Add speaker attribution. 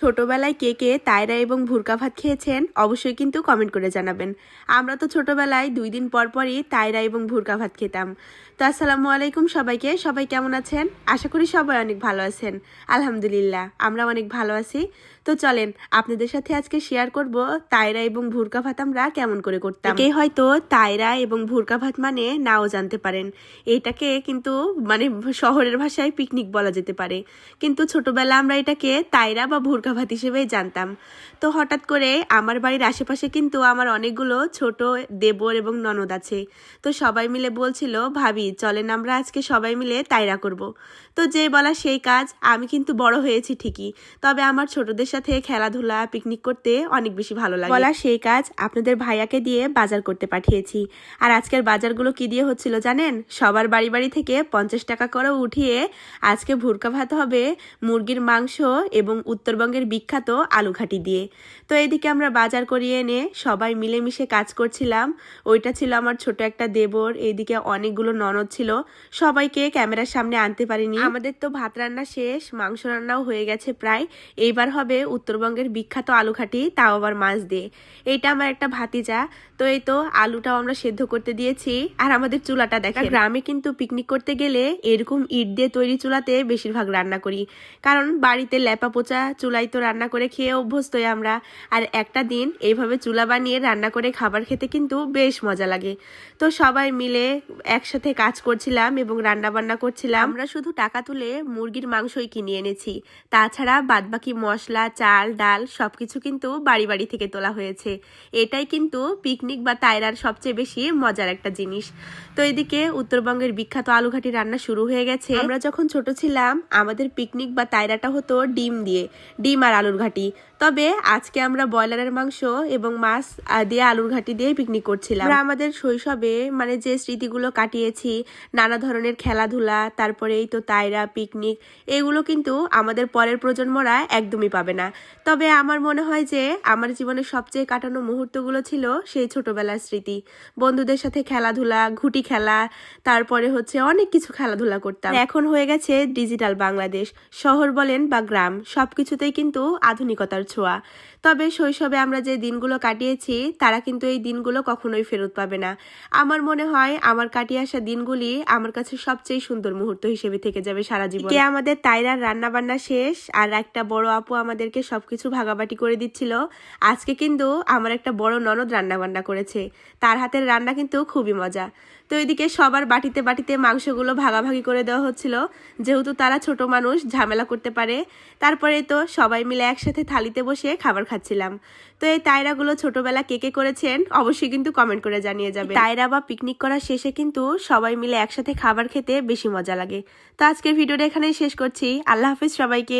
Speaker 1: ছোটবেলায় কে কে তায়রা এবং ভুরকা ভাত খেয়েছেন অবশ্যই কিন্তু কমেন্ট করে জানাবেন। আমরা তো ছোটবেলায় দুই দিন পর পরই তায়রা এবং ভুরকা ভাত খেতাম। তো আসসালামু আলাইকুম সবাইকে, সবাই কেমন আছেন? আশা করি সবাই অনেক ভালো আছেন। আলহামদুলিল্লাহ, আমরা অনেক ভালো আছি। তো চলেন, আপনাদের সাথে আজকে শেয়ার করব তায়রা এবং ভুরকা ভাত আমরা কেমন করে করতাম। কে হয়তো তায়রা এবং ভুরকা ভাত মানে নাও জানতে পারেন। এটাকে কিন্তু মানে শহরের ভাষায় পিকনিক বলা যেতে পারে। কিন্তু ছোটবেলা আমরা এটাকে তাইরা বা ভুরকা ভাত হিসেবেই জানতাম। তো হঠাৎ করে আমার বাড়ির আশেপাশে কিন্তু আমার অনেকগুলো ছোট দেবর এবং ননদ আছে। তো সবাই মিলে বলছিল, ভাবি, চলেন আমরা আজকে সবাই মিলে তাইরা করব। তো যে বলা সেই কাজ আমি কিন্তু বড় হয়েছি ঠিকই। তবে আমার ছোটদের সাথে খেলাধুলা পিকনিক করতে অনেক বেশি ভালো লাগে। বলা সেই কাজ আপনাদের ভাইয়াকে দিয়ে বাজার করতে পাঠিয়েছি। আর আজকের বাজারগুলো কি দিয়ে হচ্ছিল জানেন? সবার বাড়ি বাড়ি থেকে পঞ্চাশ টাকা করে উঠিয়ে আজকে ভুরকা ভাত হবে, মুরগির মাংস এবং উত্তরবঙ্গের বিখ্যাত আলু ঘাটি দিয়ে। তো এদিকে আমরা বাজার করিয়ে এনে সবাই মিলেমিশে কাজ করছিলাম। ওইটা ছিল আমার ছোট একটা দেবর। এইদিকে অনেকগুলো ননদ ছিল। সবাইকে ক্যামেরার সামনে আনতে পারিনি। আমাদের তো ভাত রান্না শেষ, মাংস রান্নাও হয়ে গেছে প্রায়। এইবার হবে উত্তরবঙ্গের বিখ্যাত আলু ঘাটি, তাও আবার মাছ দিয়ে। এইটা আমার একটা ভাতিজা। তো এই তো আলুটাও আমরা সেদ্ধ করতে দিয়েছি। আর আমাদের চুলাটা দেখা গ্রামে কিন্তু পিকনিক করতে গেলে এরকম ইট দিয়ে তৈরি চুলাতে বেশিরভাগ রান্না করি। কারণ বাড়িতে ল্যাপা পোচা চুলাই তো রান্না করে খেয়ে অভ্যস্তই আমরা। আর একটা দিন এইভাবে চুলা বানিয়ে রান্না করে খাবার খেতে কিন্তু বেশ মজা লাগে। তো সবাই মিলে একসাথে কাজ করছিলাম এবং রান্না বান্না করছিলাম। আমরা শুধু টাকা তুলে মুরগির মাংসই কিনে এনেছি। তাছাড়া বাদবাকি মশলা, চাল, ডাল সবকিছু কিন্তু বাড়ি বাড়ি থেকে তোলা হয়েছে। এটাই কিন্তু পিকনিক বা তায়রার সবচেয়ে বেশি মজার একটা জিনিস। তো এদিকে উত্তরবঙ্গের বিখ্যাত আলুঘাটি রান্না শুরু হয়ে গেছে। আমরা যখন ছোট ছিলাম, আমাদের পিকনিক বা তায়রাটা হতো ডিম দিয়ে। ডিম আর আলুর ঘাটি। তবে আজকে আমরা ব্রয়লারের মাংস এবং মাছ দিয়ে আলুর ঘাটি দিয়ে পিকনিক করছিলাম। আমরা আমাদের শৈশবে মানে যে স্মৃতিগুলো কাটিয়েছি, নানা ধরনের খেলাধুলা, তারপরে এই তো তাইরা পিকনিক এগুলো কিন্তু আমাদের পরের প্রজন্মরা একদমই পাবে না। তবে আমার মনে হয় যে, আমার জীবনের সবচেয়ে কাটানো মুহূর্তগুলো ছিল সেই ছোটবেলার স্মৃতি। বন্ধুদের সাথে খেলাধুলা, ঘুটি খেলা, তারপরে হচ্ছে অনেক কিছু খেলাধুলা করতাম। এখন হয়ে গেছে ডিজিটাল বাংলাদেশ। শহর বলেন বা গ্রাম, সবকিছুতেই কিন্তু আধুনিকতার ছোঁয়া। তবে শৈশবে আমরা যে দিনগুলো কাটিয়েছি, তারা কিন্তু এই দিনগুলো কখনোই ফেরত পাবে না। আমার মনে হয়, আমার কাটিয়ে আসা দিনগুলি আমার কাছে সবচেয়ে সুন্দর মুহূর্ত হিসেবে থেকে যাবে সারা জীবন। আমাদের তাইরার রান্না বান্না শেষ, আর একটা বড় আপু আমাদেরকে সবকিছু ভাগাবাটি করে দিচ্ছিল, আজকে কিন্তু আমার একটা বড় ননদ রান্না বান্না করেছে। তার হাতের রান্না কিন্তু খুবই মজা। তো এদিকে সবার বাটিতে বাটিতে মাংসগুলো ভাগাভাগি করে দেওয়া হচ্ছিল, যেহেতু তারা ছোট মানুষ, ঝামেলা করতে পারে। তারপরে তো সবাই মিলে একসাথে থালিতে বসে খাবার খাচ্ছিলাম। তো এই তায়রাগুলো ছোটবেলা কে কে করেছেন অবশ্যই কিন্তু কমেন্ট করে জানিয়ে যাবে তাইরা বা পিকনিক করার শেষে কিন্তু সবাই মিলে একসাথে খাবার খেতে বেশি মজা লাগে। তো আজকের ভিডিওটা এখানেই শেষ করছি। আল্লাহ হাফিজ সবাইকে।